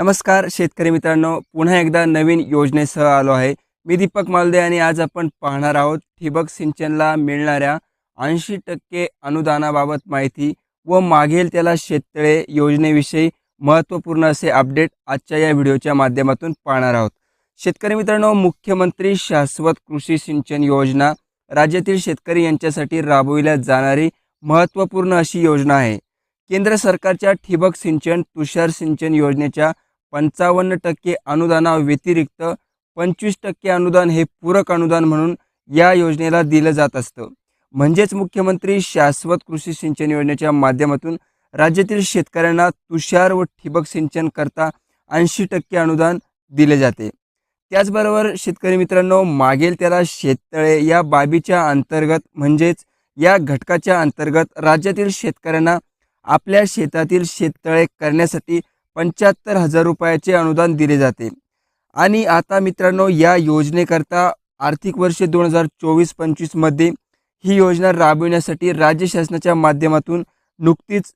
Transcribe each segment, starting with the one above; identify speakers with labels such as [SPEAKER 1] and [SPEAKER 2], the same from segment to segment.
[SPEAKER 1] नमस्कार शेतकरी मित्रांनो. पुन्हा एकदा नवीन योजनेसह आलो आहे. मी दीपक मालदे आणि आज आपण पाहणार आहोत ठिबक सिंचनला मिळणाऱ्या ऐंशी टक्के अनुदानाबाबत माहिती व मागेल त्याला शेततळे योजनेविषयी महत्त्वपूर्ण असे अपडेट आजच्या या व्हिडिओच्या माध्यमातून पाहणार आहोत. शेतकरी मित्रांनो मुख्यमंत्री शाश्वत कृषी सिंचन योजना राज्यातील शेतकरी यांच्यासाठी राबविल्या जाणारी महत्त्वपूर्ण अशी योजना आहे. केंद्र सरकारच्या ठिबक सिंचन तुषार सिंचन योजनेच्या पंचावन्न टक्के अनुदानाव्यतिरिक्त पंचवीस टक्के अनुदान हे पूरक अनुदान म्हणून या योजनेला दिलं जात असतं. म्हणजेच मुख्यमंत्री शाश्वत कृषी सिंचन योजनेच्या माध्यमातून राज्यातील शेतकऱ्यांना तुषार व ठिबक सिंचन करता ऐंशी टक्के अनुदान दिले जाते. त्याचबरोबर शेतकरी मित्रांनो मागेल त्याला शेततळे या बाबीच्या अंतर्गत म्हणजेच या घटकाच्या अंतर्गत राज्यातील शेतकऱ्यांना आपल्या शेतातील शेततळे करण्यासाठी पंच्याहत्तर हजार रुपयाचे अनुदान दिले जाते. आणि आता मित्रांनो या योजनेकरता आर्थिक वर्ष दोन हजार चोवीस पंचवीसमध्ये ही योजना राबविण्यासाठी राज्य शासनाच्या माध्यमातून नुकतीच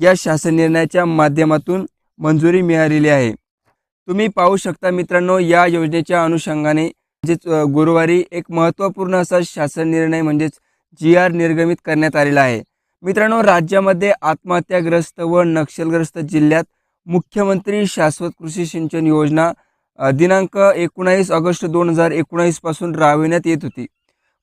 [SPEAKER 1] या शासन निर्णयाच्या माध्यमातून मंजुरी मिळालेली आहे. तुम्ही पाहू शकता मित्रांनो या योजनेच्या अनुषंगाने म्हणजेच गुरुवारी एक महत्त्वपूर्ण असा शासन निर्णय म्हणजेच जी आर निर्गमित करण्यात आलेला आहे. मित्रांनो राज्यामध्ये आत्महत्याग्रस्त व नक्षलग्रस्त जिल्ह्यात मुख्यमंत्री शाश्वत कृषी सिंचन योजना दिनांक एकोणावीस ऑगस्ट दोन हजार एकोणावीसपासून राबविण्यात येत होती.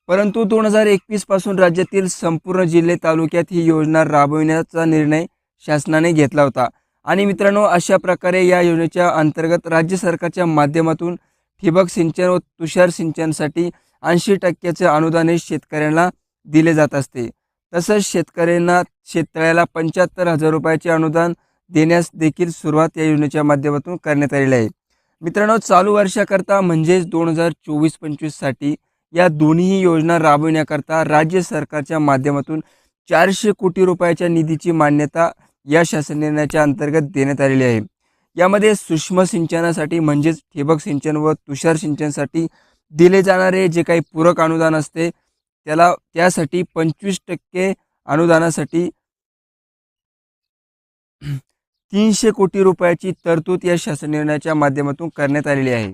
[SPEAKER 1] परंतु दोन हजार एकवीसपासून राज्यातील संपूर्ण जिल्हे तालुक्यात ही योजना राबविण्याचा निर्णय शासनाने घेतला होता. आणि मित्रांनो अशा प्रकारे या योजनेच्या अंतर्गत राज्य सरकारच्या माध्यमातून ठिबक सिंचन व तुषार सिंचनसाठी ऐंशी टक्क्याचे अनुदान हे शेतकऱ्यांना दिले जात असते. तसंच शेतकऱ्यांना शेततळ्याला पंच्याहत्तर हजार रुपयाचे अनुदान देण्यास देखील सुरुवात या योजनेच्या माध्यमातून करण्यात आलेली आहे. मित्रांनो चालू वर्षाकरता म्हणजेच दोन हजार चोवीस पंचवीससाठी या दोन्ही योजना राबविण्याकरता राज्य सरकारच्या माध्यमातून चारशे कोटी रुपयाच्या निधीची मान्यता या शासन निर्णयाच्या अंतर्गत देण्यात आलेली आहे. यामध्ये सूक्ष्म सिंचनासाठी म्हणजेच ठिबक सिंचन व तुषार सिंचनसाठी दिले जाणारे जे काही पूरक अनुदान असते त्याला त्यासाठी पंचवीस टक्के अनुदानासाठी तीनशे कोटी रुपयाची तरतूद या शासन निर्णयाच्या माध्यमातून करण्यात आलेली आहे.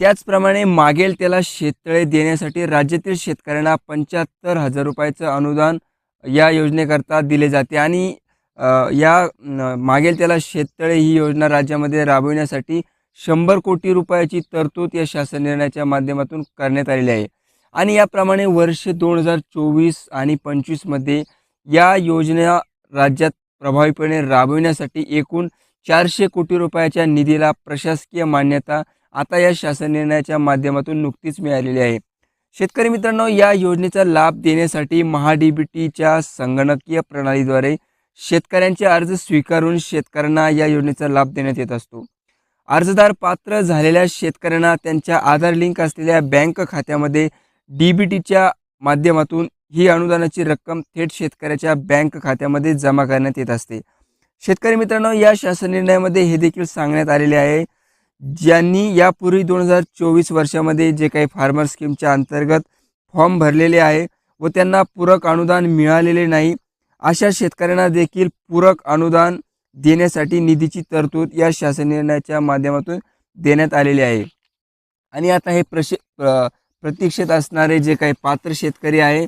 [SPEAKER 1] त्याचप्रमाणे मागेल त्याला शेततळे देण्यासाठी राज्यातील शेतकऱ्यांना पंच्याहत्तर हजार रुपयाचं अनुदान या योजनेकरता दिले जाते आणि या मागेल त्याला शेततळे ही योजना राज्यामध्ये राबविण्यासाठी शंभर कोटी रुपयाची तरतूद या शासन निर्णयाच्या माध्यमातून करण्यात आलेली आहे. आणि याप्रमाणे वर्ष दोन हजार चोवीस आणि पंचवीसमध्ये या योजना राज्यात प्रभावीपणे राबविण्यासाठी एकूण चारशे कोटी रुपयाच्या निधीला प्रशासकीय मान्यता आता या शासन निर्णयाच्या माध्यमातून नुकतीच मिळालेली आहे. शेतकरी मित्रांनो या योजनेचा लाभ देण्यासाठी महाडीबीटीच्या संगणकीय प्रणालीद्वारे शेतकऱ्यांचे अर्ज स्वीकारून शेतकऱ्यांना या योजनेचा लाभ देण्यात येत असतो. अर्जदार पात्र झालेल्या शेतकऱ्यांना त्यांच्या आधार लिंक असलेल्या बँक खात्यामध्ये डी बी टीच्या माध्यमातून ही अनुदानाची रक्कम थेट शेतकऱ्याच्या बँक खात्यामध्ये जमा करण्यात येत असते. शेतकरी मित्रांनो या शासन निर्णयामध्ये हे देखील सांगण्यात आलेले आहे ज्यांनी यापूर्वी दोन हजार चोवीस वर्षामध्ये जे काही फार्मर स्कीमच्या अंतर्गत फॉर्म भरलेले आहे व त्यांना पूरक अनुदान मिळालेले नाही अशा शेतकऱ्यांना देखील पूरक अनुदान देण्यासाठी निधीची तरतूद या शासन निर्णयाच्या माध्यमातून देण्यात आलेली आहे. आणि आता हे प्रशे प्रतीक्षेत असणारे जे काही पात्र शेतकरी आहे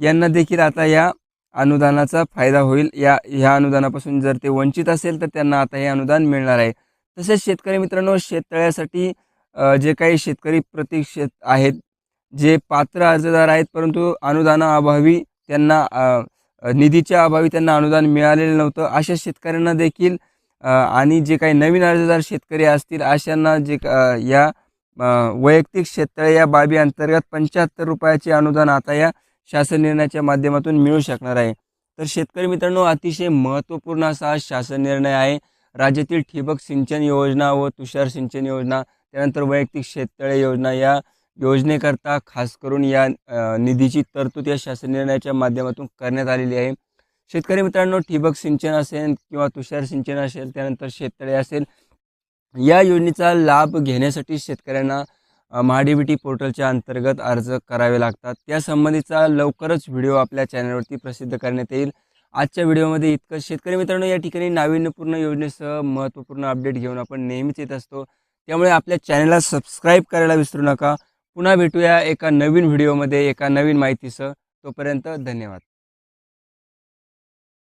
[SPEAKER 1] यांना देखील आता या अनुदानाचा फायदा होईल. या ह्या अनुदानापासून जर ते वंचित असेल तर त्यांना आता हे अनुदान मिळणार आहे. तसेच शेतकरी मित्रांनो शेततळ्यासाठी जे काही शेतकरी प्रतीक्षेत आहेत जे पात्र अर्जदार आहेत परंतु अनुदानाअभावी त्यांना निधीच्या अभावी त्यांना अनुदान मिळालेलं नव्हतं अशा शेतकऱ्यांना देखील आणि जे काही नवीन अर्जदार शेतकरी असतील अशांना जे या वैयक्तिक शेततळे या बाबी अंतर्गत पंच्याहत्तर रुपयाचे अनुदान आता या शासन निर्णयाच्या माध्यमातून मिळू शकणार आहे. तर शेतकरी मित्रांनो अतिशय महत्त्वपूर्ण असा शासन निर्णय आहे. राज्यातील ठिबक सिंचन योजना व तुषार सिंचन योजना त्यानंतर वैयक्तिक शेततळे योजना या योजनेकरता खास करून या निधीची तरतूद या शासन निर्णयाच्या माध्यमातून करण्यात आलेली आहे. शेतकरी मित्रांनो ठिबक सिंचन असेल किंवा तुषार सिंचन असेल त्यानंतर शेततळे असेल या योजनेचा लाभ घेण्यासाठी शेतकऱ्यांना महाडीबीटी पोर्टलच्या अंतर्गत अर्ज करावे लागतात. त्यासंबंधीचा लवकरच व्हिडिओ आपल्या चॅनलवरती प्रसिद्ध करण्यात येईल. आजच्या व्हिडिओमध्ये इतकं शेतकरी मित्रांनो या ठिकाणी नाविन्यपूर्ण योजनेसह महत्त्वपूर्ण अपडेट घेऊन आपण नेहमीच येत असतो. त्यामुळे आपल्या चॅनलला सबस्क्राईब करायला विसरू नका. पुन्हा भेटूया एका नवीन व्हिडिओमध्ये एका नवीन माहितीसह. तोपर्यंत धन्यवाद.